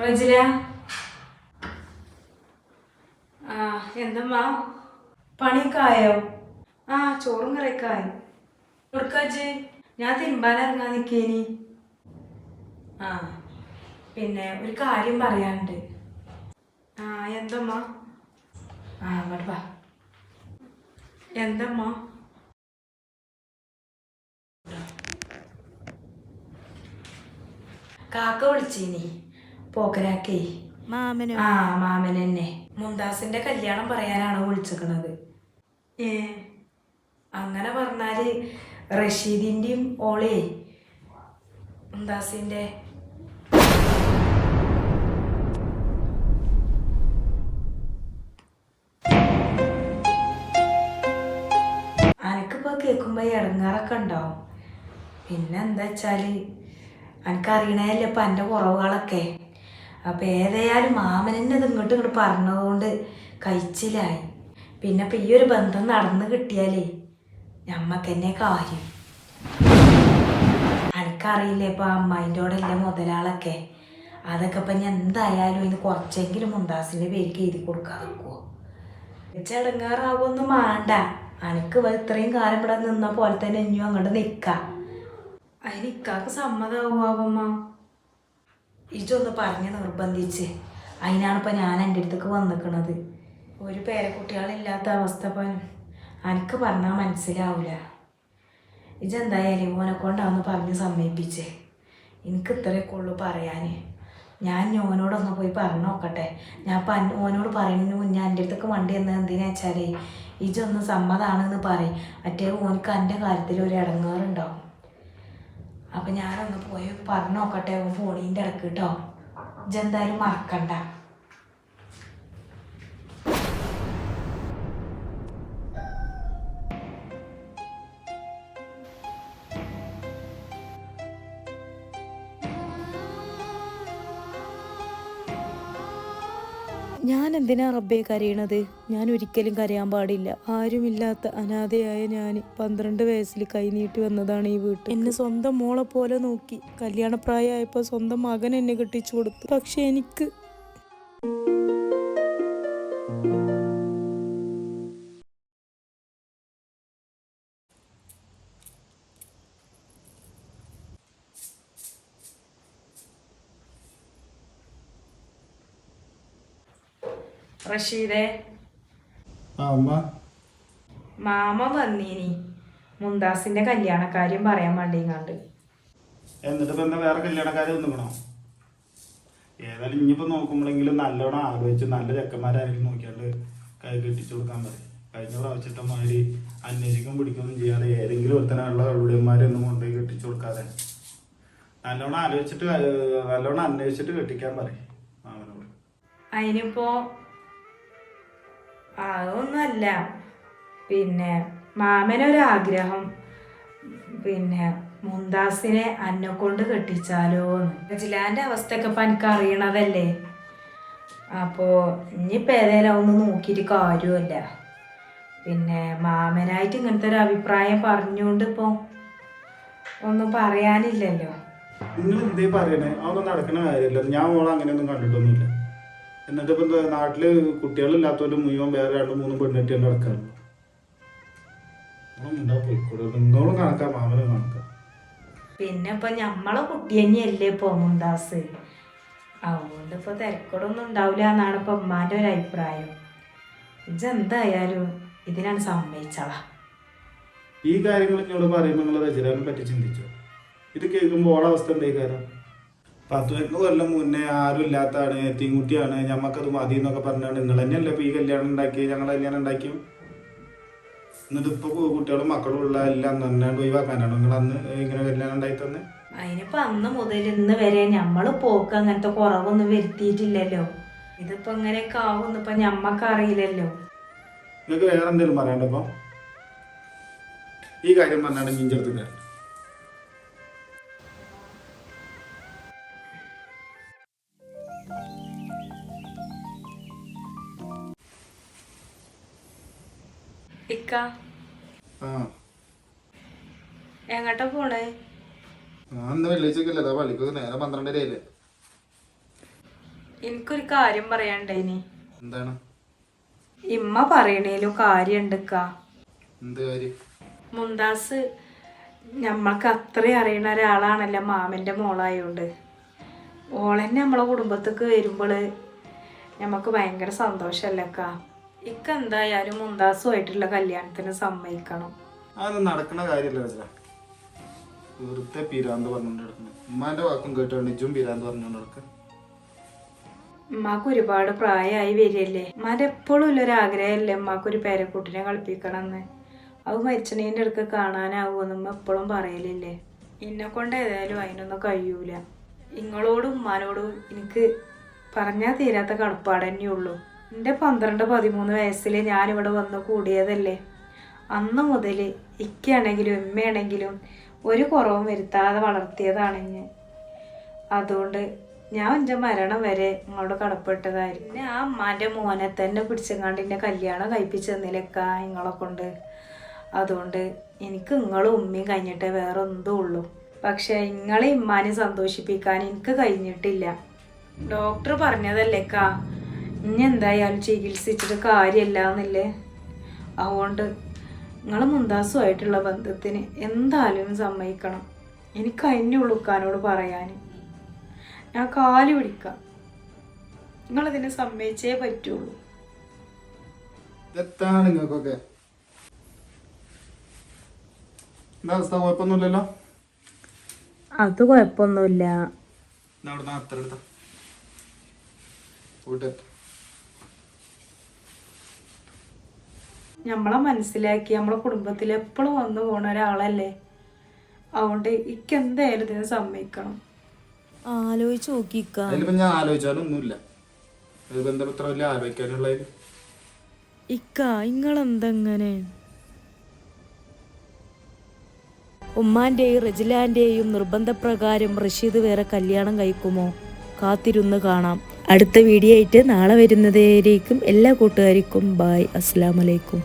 റജില. ആ എന്തമ്മാ? പണിക്കായോ ആ ചോറും കറിക്കായോ കൊടുക്കാച്ച് ഞാൻ തിരുമ്പാനിറങ്ങാൻ നിൽക്കേനി ആ പിന്നെ ഒരു കാര്യം പറയാനുണ്ട്. ആ എന്തമ്മ? ആ അങ്ങോട്ട് വാ. എന്തമ്മ? കാക്ക വിളിച്ചീനി. പോക്കരാക്കേ. ആ മാമൻ തന്നെ മുംതാസിന്റെ കല്യാണം പറയാനാണ് വിളിച്ചിക്കണത്? ഏ അങ്ങനെ പറഞ്ഞാൽ റഷീദിന്റെയും ഓളേ മുംതാസിന്റെ അനക്കിപ്പോ കേൾക്കുമ്പോ ഇടങ്ങാറൊക്കെ ഉണ്ടാവും. പിന്നെന്താ വെച്ചാൽ എനിക്കറിയണല്ലേ ഇപ്പൊ എന്റെ കുറവുകളൊക്കെ? അപ്പൊ ഏതായാലും മാമനെന്നെ അത് ഇങ്ങോട്ട് ഇങ്ങോട്ട് പറഞ്ഞതുകൊണ്ട് കഴിച്ചിലായി പിന്നെ ഇപ്പം ഈ ഒരു ബന്ധം നടന്നു കിട്ടിയാലേ ഞമ്മക്കെന്നെ കാര്യം. എനിക്കറിയില്ലേ ഇപ്പം അമ്മായിന്റെ കൂടെ മുതലാളൊക്കെ? അതൊക്കെ ഇപ്പം ഞാൻ എന്തായാലും ഇന്ന് കുറച്ചെങ്കിലും മുണ്ടാസിന്റെ പേരിക്ക് എഴുതി കൊടുക്കാൻ നിൽക്കുമോ ചെടങ്ങാറാവൊന്നും വേണ്ട അനക്ക് ഇവ ഇത്രയും കാലം ഇവിടെ നിന്ന പോലെ തന്നെ ഇനിയും അങ്ങോട്ട് നിൽക്കാം അതിന് ഇക്കാക്ക് സമ്മതമാവുമ്മ ഇജൊന്ന് പറഞ്ഞ് നിർബന്ധിച്ച്. അതിനാണ് ഇപ്പം ഞാൻ എന്റെ അടുത്തേക്ക് വന്നിക്കണത്. ഒരു പേരക്കുട്ടികളില്ലാത്ത അവസ്ഥ ഇപ്പം എനിക്ക് പറഞ്ഞാൽ മനസ്സിലാവില്ല ഇജെന്തായാലും ഓനെ കൊണ്ടാന്ന് പറഞ്ഞ് സമ്മതിപ്പിച്ചേ. എനിക്ക് ഇത്രയൊക്കെ ഉള്ളൂ പറയാൻ ഞാൻ ഓനോടൊന്ന് പോയി പറഞ്ഞു നോക്കട്ടെ. ഞാൻ ഇപ്പം ഓനോട് പറയുന്നതിന് മുന്നേ എന്റെ അടുത്തേക്ക് വണ്ടി എന്ന് എന്തിനാ വെച്ചാൽ ഇജൊന്ന് സമ്മതാണെന്ന് പറയും. മറ്റേ ഓനക്ക് എന്റെ കാര്യത്തിൽ ഒരു ഇടങ്ങാറുണ്ടാവും. അപ്പം ഞാനൊന്ന് പോയി പറഞ്ഞു നോക്കട്ടെ ഫോണിന്റെ ഇടയ്ക്ക് കേട്ടോ ഇജെന്തായാലും മറക്കണ്ട. ഞാൻ എന്തിനാ റബ്ബെ കരയണത്? ഞാൻ ഒരിക്കലും കരയാൻ പാടില്ല. ആരുമില്ലാത്ത അനാഥയായ ഞാൻ പന്ത്രണ്ട് വയസ്സിൽ കൈനീട്ടി വന്നതാണ് ഈ വീട്ടിൽ. എന്നെ സ്വന്തം മോളെ പോലെ നോക്കി. കല്യാണപ്രായമായപ്പോൾ സ്വന്തം മകൻ എന്നെ കെട്ടിച്ചു കൊടുത്തു. പക്ഷെ എനിക്ക് റഷീദേ. മാമ. വന്നീനി. മുന്താസിന്റെ കല്യാണക്കാര്യം പറയാൻ വേണ്ടി കണ്ട് എന്നിട്ട് ഇപ്പൊ എന്താ വേറെ കല്യാണക്കാരെ ഒന്നുകണോ ഏതായാലും ഇനിയിപ്പോ നോക്കുമ്പോഴെങ്കിലും നല്ലോണം ആലോചിച്ച് നല്ല ചെക്കന്മാരായിരിക്കും നോക്കിയാണ്ട് കൈ കെട്ടിച്ചു കൊടുക്കാൻ പറയും. കഴിഞ്ഞ പ്രാവശ്യത്തെ മാതിരി അന്വേഷിക്കും പിടിക്കൊന്നും ചെയ്യാതെ ഏതെങ്കിലും ഒരുത്തനുള്ള കള്ളുടിയന്മാരെ ഒന്നും കൊണ്ടുപോയി കെട്ടിച്ചു കൊടുക്കാതെ. നല്ലോണം ആലോചിച്ചിട്ട് നല്ലോണം അന്വേഷിച്ചിട്ട് കെട്ടിക്കാൻ പറയും മാമനോട്. അതിനിപ്പോ അതൊന്നുമല്ല. പിന്നെ മാമനൊരാഗ്രഹം. പിന്നെ മുന്താസിനെ അന്നെ കൊണ്ട് കെട്ടിച്ചാലോന്ന്. ജിലാന്റെ അവസ്ഥയൊക്കെ ഇപ്പം എനിക്ക് അറിയണതല്ലേ. അപ്പോൾ ഇനിയിപ്പോൾ ഏതായാലും ഒന്ന് നോക്കിയിട്ട് കാര്യമല്ല പിന്നെ മാമനായിട്ട് ഇങ്ങനത്തെ ഒരു അഭിപ്രായം പറഞ്ഞുകൊണ്ട് ഇപ്പോൾ ഒന്നും പറയാനില്ലല്ലോ. നിങ്ങൾ എന്തേ പറയണേ? അതൊന്നും നടക്കുന്ന കാര്യമില്ല. ഞാൻ അങ്ങനെയൊന്നും കണ്ടിട്ടൊന്നുമില്ല. എന്നിട്ട് ഇപ്പൊ എന്താ നാട്ടിൽ കുട്ടികളില്ലാത്തവരും മുഴുവൻ വേറെ രണ്ടും മൂന്നും പെണ്ണെട്ടി നടക്കാറ് ഉണ്ടാ പോയിക്കൂടെ നിന്നോളും കണക്കാ മാമനും കണക്കാം. പിന്നെ ഇപ്പൊ ഞമ്മളെ കുട്ടി തന്നെയല്ലേ ഇപ്പൊ മുന്താസ് അതുകൊണ്ട് ഇപ്പൊ തിരക്കടൊന്നും ഉണ്ടാവില്ല എന്നാണ് ഇപ്പൊ ഉമ്മാന്റെ ഒരു അഭിപ്രായം. ഇജെന്തായാലും ഇതിനാണ് സമ്മതിച്ചളാ. ഈ കാര്യങ്ങൾ എന്നോട് പറയുമ്പോൾ നിങ്ങൾ രചനാനെ പറ്റി ചിന്തിച്ചോ? ഇത് കേൾക്കുമ്പോൾ ഓളവസ്ഥ അവസ്ഥ എന്തേ കാര്യം? പത്ത് കൊല്ലം മുന്നേ ആരും ഇല്ലാത്തതാണ് എത്തിൻകുട്ടിയാണ്. ഞമ്മക്കത് മതി എന്നൊക്കെ പറഞ്ഞാണ് നിങ്ങൾ തന്നെയല്ലേ ഇപ്പൊ ഈ കല്യാണം ഉണ്ടാക്കി ഞങ്ങൾ കല്യാണം ഉണ്ടാക്കി എന്നിട്ട് ഇപ്പൊ കുട്ടികളും മക്കളും ഉള്ള എല്ലാം തന്നെ ഒഴിവാക്കാനാണ്? നിങ്ങൾ അന്ന് ഇങ്ങനെ കല്യാണം ഉണ്ടായി തന്നെ? അതിനിപ്പോ അന്ന് മുതൽ ഇന്ന് വരെ ഞമ്മൾ പോക്ക് അങ്ങനത്തെ കുറവൊന്നും വരുത്തിയിട്ടില്ലല്ലോ. ഇതിപ്പോ ഇങ്ങനെയൊക്കെ ആവുമെന്ന് ഇപ്പൊ ഞമ്മക്ക് അറിയില്ലല്ലോ. നിങ്ങൾക്ക് വേറെ എന്തെങ്കിലും പറയണ്ടപ്പോ ഈ കാര്യം പറഞ്ഞാണ് ഇഞ്ചെടുത്ത് കാര്യം ഇക്ക. എങ്ങോട്ടാ പോണേ? എനിക്കൊരു കാര്യം പറയാണ്ടേനി എന്താണ്? ഇമ്മ പറയണേലും കാര്യമുണ്ട് എന്ത് കാര്യം? മുന്താസ് നമ്മൾക്ക് അത്രയും അറിയണ ഒരാളാണല്ലോ മാമന്റെ മോളായോണ്ട്. ഓളെന്നെ നമ്മളെ കുടുംബത്തേക്ക് വരുമ്പോൾ നമുക്ക് ഭയങ്കര സന്തോഷമല്ലക്ക ഇക്ക എന്തായാലും മുന്താസുമായിട്ടുള്ള കല്യാണത്തിന് സമ്മതിക്കണം. അതൊന്നും നടക്കണ കാര്യമല്ല രചന വെറുതെ പിരാന്ത് പറഞ്ഞോണ്ട് നടക്കുന്നു. ഉമ്മാന്റെ വാക്കും കേട്ടോണ്ട് ഇജും പിരാന്ത് പറഞ്ഞോണ്ട് നടക്കുക ഉമ്മാക്ക് ഒരുപാട് പ്രായമായി വരികയല്ലേ? ഉമ്മാന്റെ എപ്പോഴും ഉള്ളൊരു ആഗ്രഹമല്ലേ ഉമ്മാക്കൊരു പേരക്കുട്ടിനെ കളിപ്പിക്കണം എന്ന് അത് മരിച്ചണീന്റെ അടുക്ക കാണാനാവുമെന്ന് ഉമ്മ എപ്പോഴും പറയലില്ലേ? എന്നെ കൊണ്ട് ഏതായാലും അതിനൊന്നും കഴിയൂല. നിങ്ങളോടും ഉമ്മാനോടും എനിക്ക് പറഞ്ഞാൽ തീരാത്ത കടപ്പാട് തന്നെയുള്ളൂ എന്റെ പന്ത്രണ്ട് പതിമൂന്ന് വയസ്സിൽ ഞാനിവിടെ വന്ന് കൂടിയതല്ലേ? അന്ന് മുതൽ ഇക്കയാണെങ്കിലും ഉമ്മയാണെങ്കിലും ഒരു കുറവും വരുത്താതെ വളർത്തിയതാണ് ഞാൻ അതുകൊണ്ട് ഞാൻ എന്റെ മരണം വരെ ഇങ്ങോട്ട് കടപ്പെട്ടതായിരുന്നു പിന്നെ ആ അമ്മാന്റെ മോനെ തന്നെ പിടിച്ചങ്ങാണ്ട് എന്നെ കല്യാണം കഴിപ്പിച്ച് തന്നിലേക്കാ നിങ്ങളെ കൊണ്ട്. അതുകൊണ്ട് എനിക്ക് നിങ്ങളും ഉമ്മയും കഴിഞ്ഞിട്ടേ വേറെ എന്തും ഉള്ളൂ. പക്ഷെ നിങ്ങളെ ഇമ്മാനെ സന്തോഷിപ്പിക്കാൻ എനിക്ക് കഴിഞ്ഞിട്ടില്ല. ഡോക്ടർ പറഞ്ഞതല്ലേക്ക ഇനി എന്തായാലും ചികിത്സിച്ചിട്ട് കാര്യമില്ല എന്നല്ലേ അതുകൊണ്ട് നിങ്ങൾ മുന്താസുമായിട്ടുള്ള ബന്ധത്തിന് എന്തായാലും സമ്മതിക്കണം. എനിക്ക് അതിനുള്ളൂ ഉളുക്കാനോട് പറയാൻ ഞാൻ കാൽ പിടിക്കാം. നിങ്ങളതിനെ സമ്മതിച്ചേ പറ്റുള്ളൂ. എത്താണ് നിങ്ങൾക്കൊക്കെ. എന്താ അവസ്ഥ? കുഴപ്പമൊന്നുമില്ലല്ലോ? അത് കുഴപ്പമൊന്നുമില്ല. അത്ര എടുത്ത പോയിട്ട്. നമ്മളെ മനസ്സിലാക്കി നമ്മളെ കുടുംബത്തിൽ എപ്പോഴും വന്നു പോണ ഒരാളല്ലേ? അതുകൊണ്ട് എനിക്ക് എന്തായാലും ഇതിനെ സമ്മതിക്കണം. ആലോചിച്ച് നോക്കിക്ക. അതിലിപ്പോ ഞാൻ ആലോചിച്ചാലും ഒന്നുമില്ല ഒരു ബന്ധം ഇത്ര വലിയ ആലോചിക്കാനുള്ളതിൽ ഇക്ക ഇങ്ങളെന്തെങ്ങനെ? ഉമ്മാന്റെയും റജിലാന്റെയും നിർബന്ധപ്രകാരം റഷീദ് വേറെ കല്യാണം കഴിക്കുമോ? കാത്തിരുന്ന് കാണാം. അടുത്ത വീഡിയോ ആയിട്ട് നാളെ വരുന്നതായിരിക്കും എല്ലാ കൂട്ടുകാർക്കും ബായ്. അസ്സാം വലൈക്കും